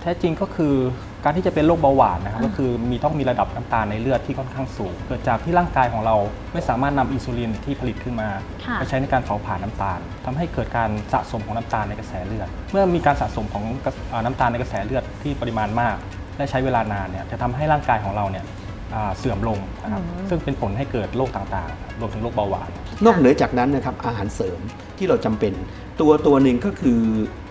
แท้จริงก็คือการที่จะเป็นโรคเบาหวานนะครับก็คือมีต้องมีระดับน้ำตาลในเลือดที่ค่อนข้างสูง เกิดจากที่ร่างกายของเราไม่สามารถนำอินซูลินที่ผลิตขึ้นมาค่ะ ไปใช้ในการเผาผลาญน้ำตาลทำให้เกิดการสะสมของน้ำตาลในกระแสเลือด เมื่อมีการสะสมของกระอ่าน้ำตาลในกระแสเลือดที่ปริมาณมาก และใช้เวลานานเนี่ยจะทำให้ร่างกายของเราเนี่ยอ่าเสื่อมลงนะครับซึ่งเป็นผลให้เกิดโรคต่างๆ รวมถึงโรคเบาหวาน นอกเหนือจากนั้นนะครับอาหารเสริม ที่เราจำเป็น ตัวตัวหนึ่งก็คือ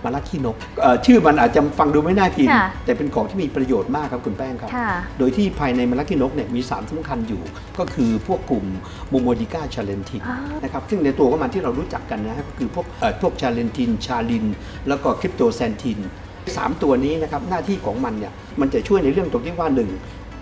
มะระขี้นกเอ่อชื่อมันอาจจะฟังดูไม่น่ากินค่ะแต่เป็นของที่มีประโยชน์มากครับคุณแป้งครับค่ะโดยที่ภายในมะระขี้นกเนี่ยมีสารสำคัญอยู่ ก็คือพวกกลุ่มโมโมดิก้าชาเลนทินอ่านนะครับซึ่งในตัวของมันที่เรารู้จักกันนะฮะก็คือพวกเอ่อพวกชาเลนทิน ชาลิน แล้วก็คริปโตแซนทินสามตัวนี้นะครับหน้าที่ของมันเนี่ยมันจะช่วยในเรื่องตรงที่ว่าหนึ่ง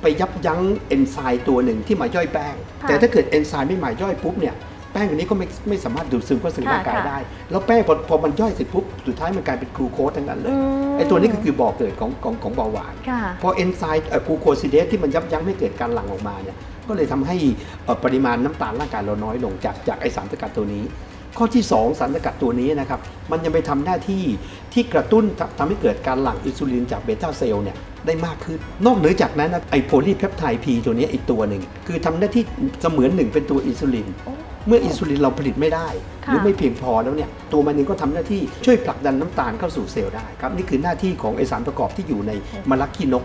ไปยับยั้งเอนไซม์ตัวหนึ่งที่มาย่อยแป้งค่ะแต่ถ้าเกิดเอนไซม์ไม่มาย่อยปุ๊บเนี่ยแป้งอันนี้ก็ไม่ไม่สามารถดูดซึมเข้าสู่ค่ะร่างกายค่ะได้ แล้วแป้งพอพอมันย่อยเสร็จปุ๊บสุดท้ายมันกลายเป็นกลูโคสทั้งนั้นเลยอืมไอ้ตัวนี้ก็คือบ่อเกิดของของของเบาหวานค่ะพอเอนไซม์กลูโคซิเดสที่มันยับยั้งไม่เกิดการหลั่งออกมาเนี่ยก็เลยทำให้เอ่อปริมาณน้ำตาลร่างกายเราน้อยลงจากจากไอสารสกัดตัวนี้ ข้อที่ 2 สารสกัดตัวนี้นะครับมันยังไปทำหน้าที่ที่กระตุ้นทำทำให้เกิดการหลั่งอินซูลินจากเบต้าเซลล์เนี่ยได้มากขึ้น นอกเหนือจากนั้นนะไอโพลีเพปไทด์พีตัวนี้อีกตัวหนึ่ง คือทำหน้าที่เสมือนหนึ่งเป็นตัวอินซูลินโอ้ เมื่ออินซูลินเราผลิตไม่ได้หค่ะรือไม่เพียงพอแล้วเนี่ยตัวมันเองก็ทำหน้าที่ช่วยผลักดันน้ำตาลเข้าสู่เซลล์ได้ครับนี่คือหน้าที่ของไอสารประกอบที่อยู่ในมะระขี้นก